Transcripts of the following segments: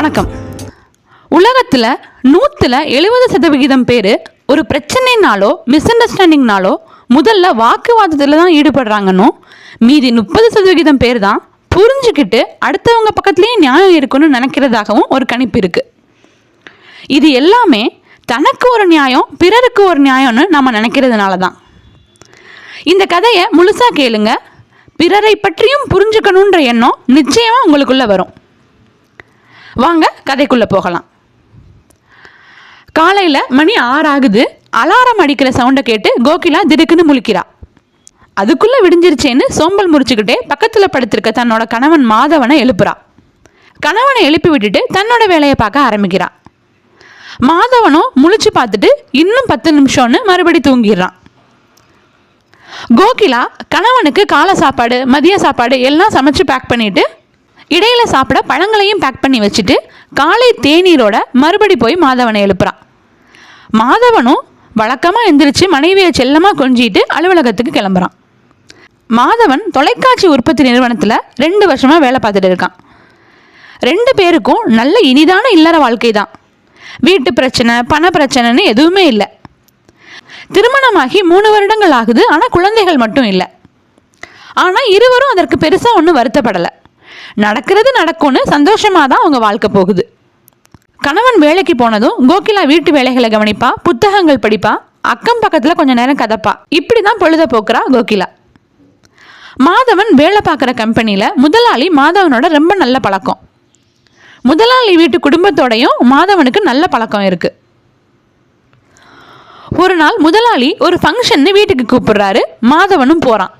வணக்கம். உலகத்தில் நூற்றில் எழுபது சதவிகிதம் பேர் ஒரு பிரச்சனைனாலோ மிஸ் அண்டர்ஸ்டாண்டிங்னாலோ முதல்ல வாக்குவாதத்தில் தான் ஈடுபடுறாங்கன்னு மீதி முப்பது சதவிகிதம் பேர் தான் புரிஞ்சுக்கிட்டு அடுத்தவங்க பக்கத்துலேயே நியாயம் இருக்குன்னு நினைக்கிறதாகவும் ஒரு கணிப்பு இருக்குது இது எல்லாமே தனக்கு ஒரு நியாயம் பிறருக்கு ஒரு நியாயம்னு நம்ம நினைக்கிறதுனால தான் இந்த கதையை முழுசாக கேளுங்க. பிறரை பற்றியும் புரிஞ்சுக்கணுன்ற எண்ணம் நிச்சயமாக உங்களுக்குள்ளே வரும். வாங்க கதைக்குள்ளே போகலாம். காலையில் மணி ஆறு ஆகுது அலாரம் அடிக்கிற சவுண்டை கேட்டு கோகிலா திடுக்குன்னு முழிக்கிறா. அதுக்குள்ளே விடிஞ்சிருச்சேன்னு சோம்பல் முறிச்சுக்கிட்டே பக்கத்தில் படுத்திருக்க தன்னோட கணவன் மாதவனை எழுப்புறா. கணவனை எழுப்பி விட்டுட்டு தன்னோட வேலையை பார்க்க ஆரம்பிக்கிறா. மாதவனும் முழிச்சு பார்த்துட்டு இன்னும் பத்து நிமிஷம்னு மறுபடி தூங்கிடுறான். கோகிலா கணவனுக்கு காலை சாப்பாடு மதிய சாப்பாடு எல்லாம் சமைச்சு பேக் பண்ணிட்டு இடையில சாப்பிட பழங்களையும் பேக் பண்ணி வச்சுட்டு காலை தேநீரோட மறுபடி போய் மாதவனை எழுப்புறான். மாதவனும் வழக்கமாக எந்திரிச்சு மனைவியை செல்லமாக கொஞ்சிட்டு அலுவலகத்துக்கு கிளம்புறான். மாதவன் தொலைக்காட்சி உற்பத்தி நிறுவனத்தில் ரெண்டு வருஷமாக வேலை பார்த்துட்டு இருக்கான். ரெண்டு பேருக்கும் நல்ல இனிதான இல்லற வாழ்க்கை தான். வீட்டு பிரச்சனை பண பிரச்சனைன்னு எதுவுமே இல்லை. திருமணமாகி மூணு வருடங்கள் ஆகுது ஆனால் குழந்தைகள் மட்டும் இல்லை. ஆனால் இருவரும் அதற்கு பெருசாக ஒன்றும் வருத்தப்படலை. நடக்கிறது நடக்கும்னு சந்தோஷமாக தான் அவங்க வாழ்க்கை போகுது. கணவன் வேலைக்கு போனதும் கோகிலா வீட்டு வேலைகளை கவனிப்பா புத்தகங்கள் படிப்பா அக்கம் பக்கத்தில் கொஞ்ச நேரம் கதப்பா. இப்படி தான் பொழுத போக்குறா கோகிலா. மாதவன் வேலை பார்க்குற கம்பெனியில் முதலாளி மாதவனோட ரொம்ப நல்ல பழக்கம். முதலாளி வீட்டு குடும்பத்தோடையும் மாதவனுக்கு நல்ல பழக்கம் இருக்குது ஒரு நாள் முதலாளி ஒரு ஃபங்க்ஷன்னு வீட்டுக்கு கூப்பிடுறாரு மாதவனும் போகிறான்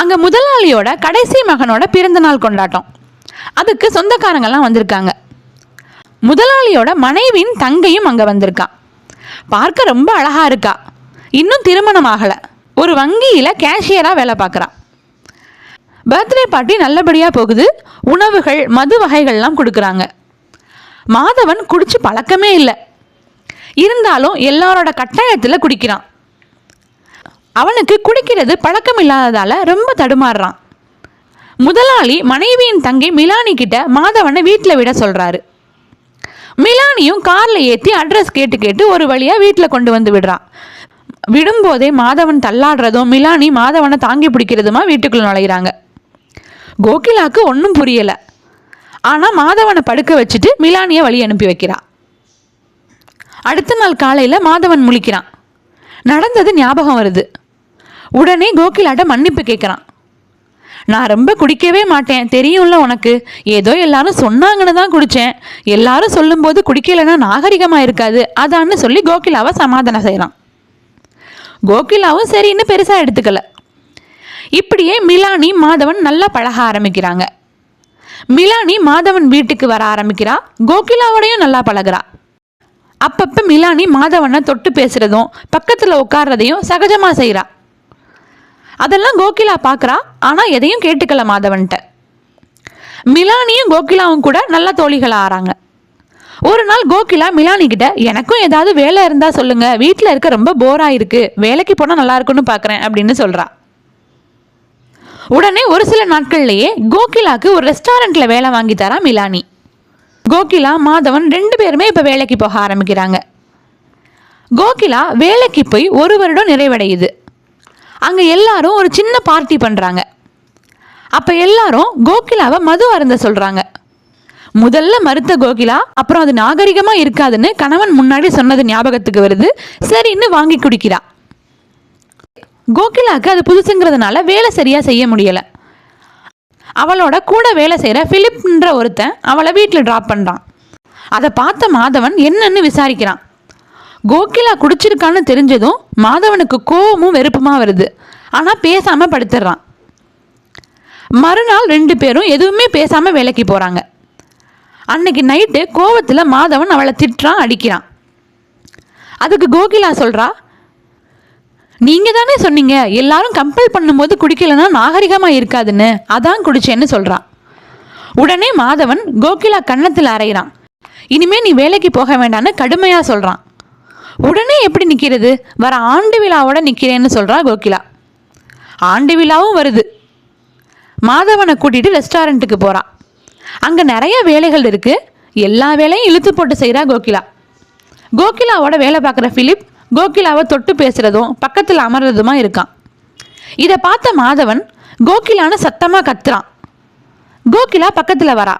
அங்கே முதலாளியோட கடைசி மகனோட பிறந்த நாள் கொண்டாட்டம். அதுக்கு சொந்தக்காரங்கெல்லாம் வந்திருக்காங்க. முதலாளியோட மனைவியின் தங்கையும் அங்கே வந்திருக்கா. பார்க்க ரொம்ப அழகாக இருக்கா. இன்னும் திருமணம் ஆகலை. ஒரு வங்கியில் கேஷியராக வேலை பார்க்குறா. பர்த்டே பார்ட்டி நல்லபடியாக போகுது. உணவுகள் மது வகைகள்லாம் கொடுக்குறாங்க. மாதவன் குடிச்சு பழக்கமே இல்லை. இருந்தாலும் எல்லாரோட கட்டாயத்தில் குடிக்கிறான். அவனுக்கு குடிக்கிறது பழக்கம் இல்லாததால் ரொம்ப தடுமாறுறான். முதலாளி மனைவியின் தங்கை மிலானி கிட்ட மாதவனை வீட்டில் விட சொல்கிறாரு மிலானியும் காரில் ஏற்றி அட்ரஸ் கேட்டு கேட்டு ஒரு வழியாக வீட்டில் கொண்டு வந்து விடுறான். விடும்போதே மாதவன் தள்ளாடுறதும் மிலானி மாதவனை தாங்கி பிடிக்கிறதுமா வீட்டுக்குள்ளே நுழையிறாங்க. கோகிலாக்கு ஒன்றும் புரியலை. ஆனால் மாதவனை படுக்க வச்சுட்டு மிலானியை வழி அனுப்பி வைக்கிறான் அடுத்த நாள் காலையில் மாதவன் முழிக்கிறான். நடந்தது ஞாபகம் வருது. உடனே கோகிலாட்ட மன்னிப்பு கேட்குறான் நான் ரொம்ப குடிக்கவே மாட்டேன். தெரியும்ல உனக்கு. ஏதோ எல்லாரும் சொன்னாங்கன்னு தான் குடித்தேன் எல்லாரும் சொல்லும்போது குடிக்கலைன்னா நாகரிகமாக இருக்காது. அதான்னு சொல்லி கோகிலாவை சமாதானம் செய்கிறான் கோகிலாவும் சரின்னு பெருசாக எடுத்துக்கல. இப்படியே மிலானி மாதவன் நல்லா பழக ஆரம்பிக்கிறாங்க. மிலானி மாதவன் வீட்டுக்கு வர ஆரம்பிக்கிறா. கோகிலாவோடையும் நல்லா பழகிறா. அப்பப்போ மிலானி மாதவனை தொட்டு பேசுகிறதும் பக்கத்தில் உட்கார்றதையும் சகஜமாக செய்கிறா அதெல்லாம் கோகிலா பார்க்குறா ஆனால் எதையும் கேட்டுக்கல மாதவன்கிட்ட மிலானியும் கோகிலாவும் கூட நல்ல தோழிகள் ஆறாங்க. ஒரு நாள் கோகிலா மிலானி கிட்ட எனக்கும் ஏதாவது வேலை இருந்தா சொல்லுங்க. வீட்டில் இருக்க ரொம்ப போரா இருக்கு வேலைக்கு போனால் நல்லா இருக்கும்னு பார்க்குறேன் அப்படின்னு சொல்றா. உடனே ஒரு சில நாட்கள்லேயே கோகிலாக்கு ஒரு ரெஸ்டாரண்ட்ல வேலை வாங்கி தரா மிலானி. கோகிலா மாதவன் ரெண்டு பேருமே இப்போ வேலைக்கு போக ஆரம்பிக்கிறாங்க. கோகிலா வேலைக்கு போய் ஒரு வருடம் நிறைவடையுது. அங்கே எல்லாரும் ஒரு சின்ன பார்ட்டி பண்ணுறாங்க அப்போ எல்லாரும் கோகிலாவை மது அருந்த சொல்கிறாங்க முதல்ல மறுத்த கோகிலா அப்புறம் அது நாகரிகமாக இருக்காதுன்னு கணவன் முன்னாடி சொன்னது ஞாபகத்துக்கு வருது. சரின்னு வாங்கி குடிக்கிறா. கோகிலாக்கு அது புதுசுங்கிறதுனால வேலை சரியாக செய்ய முடியலை. அவளோட கூட வேலை செய்கிற ஃபிலிப்ன்ற ஒருத்தன் அவளை வீட்டில் ட்ராப் பண்ணுறான் அதை பார்த்த மாதவன் என்னன்னு விசாரிக்கிறான். கோகிலா குடிச்சிருக்கான்னு தெரிஞ்சதும் மாதவனுக்கு கோவமும் வெறுப்புமா வருது. ஆனால் பேசாமல் படுத்துடுறான் மறுநாள் ரெண்டு பேரும் எதுவுமே பேசாமல் வேலைக்கு போகிறாங்க அன்னைக்கு நைட்டு கோவத்தில் மாதவன் அவளை திட்டுறான் அடிக்கிறான். அதுக்கு கோகிலா சொல்கிறா நீங்கள் தானே சொன்னீங்க எல்லாரும் கம்பல் பண்ணும்போது குடிக்கலைன்னா நாகரிகமாக இருக்காதுன்னு. அதான் குடிச்சேன்னு சொல்கிறான் உடனே மாதவன் கோகிலா கன்னத்தில் அரைகிறான் இனிமே நீ வேலைக்கு போக வேண்டான்னு கடுமையாக சொல்கிறான் உடனே எப்படி நிற்கிறது வர ஆண்டு விழாவோட நிற்கிறேன்னு சொல்கிறா கோகிலா. ஆண்டு விழாவும் வருது. மாதவனை கூட்டிட்டு ரெஸ்டாரண்ட்டுக்கு போகிறான் அங்கே நிறைய வேலைகள் இருக்குது எல்லா வேலையும் இழுத்து போட்டு செய்கிறா கோகிலா. கோகிலாவோட வேலை பார்க்குற ஃபிலிப் கோகிலாவை தொட்டு பேசுகிறதும் பக்கத்தில் அமர்றதுமா இருக்கான். இதை பார்த்த மாதவன் கோகிலான்னு சத்தமாக கத்துறான். கோகிலா பக்கத்தில் வரா.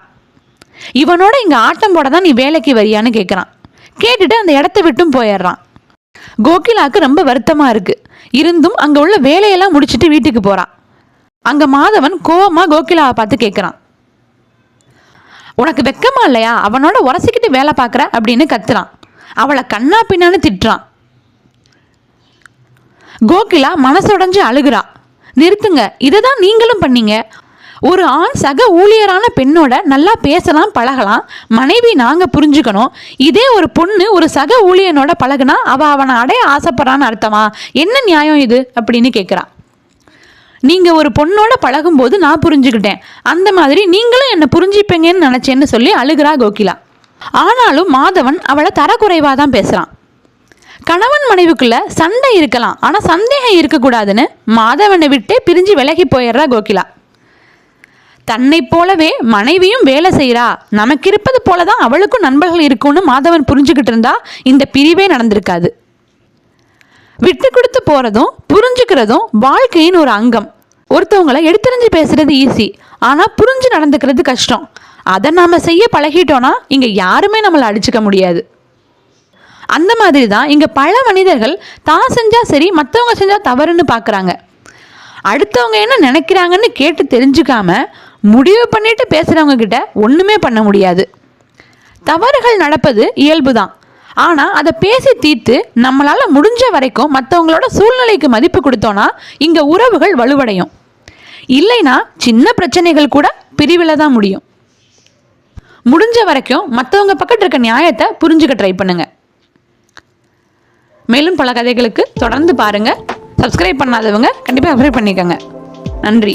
இவனோட இங்கே ஆட்டம் போட தான் நீ வேலைக்கு வரியான்னு கேட்குறான் கேட்டுட்டு அந்த இடத்த விட்டும் போயிடுறான் கோகிலாவுக்கு ரொம்ப வருத்தமாக இருக்கு. இருந்தும் அங்கே உள்ள வேலையெல்லாம் முடிச்சுட்டு வீட்டுக்கு போகிறான் அங்கே மாதவன் கோவமாக கோகிலாவை பார்த்து கேட்குறான் உனக்கு வெக்கமா இல்லையா? அவனோட உரசிக்கிட்டு வேலை பார்க்குற? அப்படின்னு கத்துறான். அவளை கண்ணா பின்னான்னு திட்டுறான். கோகிலா மனசுடைஞ்சு அழுகுறா. நிறுத்துங்க. இதை தான் நீங்களும் பண்ணீங்க. ஒரு ஆண் சக ஊழியரான பெண்ணோட நல்லா பேசலாம் பழகலாம். மனைவி நாங்கள் புரிஞ்சுக்கணும். இதே ஒரு பொண்ணு ஒரு சக ஊழியனோட பழகுனா அவள் அவனை அடைய ஆசைப்படுறான்னு அர்த்தமா? என்ன நியாயம் இது? அப்படின்னு கேட்குறான் நீங்கள் ஒரு பொண்ணோட பழகும்போது நான் புரிஞ்சுக்கிட்டேன். அந்த மாதிரி நீங்களும் என்னை புரிஞ்சுப்பீங்கன்னு நினச்சேன்னு சொல்லி அழுகிறா கோகிலா. ஆனாலும் மாதவன் அவளை தரக்குறைவாக தான் பேசுகிறான் கணவன் மனைவிக்குள்ள சண்டை இருக்கலாம். ஆனால் சந்தேகம் இருக்கக்கூடாதுன்னு மாதவனை விட்டே பிரிஞ்சு விலகி போயிடுறா கோகிலா. தன்னை போலவே மனைவியும் வேலை செய்கிறா நமக்கு இருப்பது போல தான் அவளுக்கும் நண்பர்கள் இருக்கும்னு மாதவன் புரிஞ்சுக்கிட்டு இருந்தா இந்த பிரிவே நடந்திருக்காது. விட்டு கொடுத்து போகிறதும் புரிஞ்சுக்கிறதும் வாழ்க்கையின் ஒரு அங்கம். ஒருத்தவங்களை எடுத்தறிஞ்சு பேசுறது ஈஸி ஆனால் புரிஞ்சு நடந்துக்கிறது கஷ்டம். அதை நாம் செய்ய பழகிட்டோன்னா இங்கே யாருமே நம்மளை அடிச்சுக்க முடியாது. அந்த மாதிரி தான் இங்கே பல மனிதர்கள் தான் செஞ்சால் சரி மற்றவங்க செஞ்சால் தவறுன்னு பார்க்குறாங்க அடுத்தவங்க என்ன நினைக்கிறாங்கன்னு கேட்டு தெரிஞ்சுக்காம முடிவு பண்ணிட்டு பேசுகிறவங்க கிட்ட ஒன்றுமே பண்ண முடியாது. தவறுகள் நடப்பது இயல்பு தான் ஆனால் அதை பேசி தீர்த்து நம்மளால் முடிஞ்ச வரைக்கும் மற்றவங்களோட சூழ்நிலைக்கு மதிப்பு கொடுத்தோன்னா இங்கே உறவுகள் வலுவடையும். இல்லைனா சின்ன பிரச்சனைகள் கூட பிரிவில் தான் முடியும். முடிஞ்ச வரைக்கும் மற்றவங்க பக்கத்தில் இருக்க நியாயத்தை புரிஞ்சுக்க ட்ரை பண்ணுங்க. மேலும் பல கதைகளுக்கு தொடர்ந்து பாருங்கள் சப்ஸ்கிரைப் பண்ணாதவங்க கண்டிப்பாக சப்ஸ்கிரைப் பண்ணிக்கோங்க. நன்றி.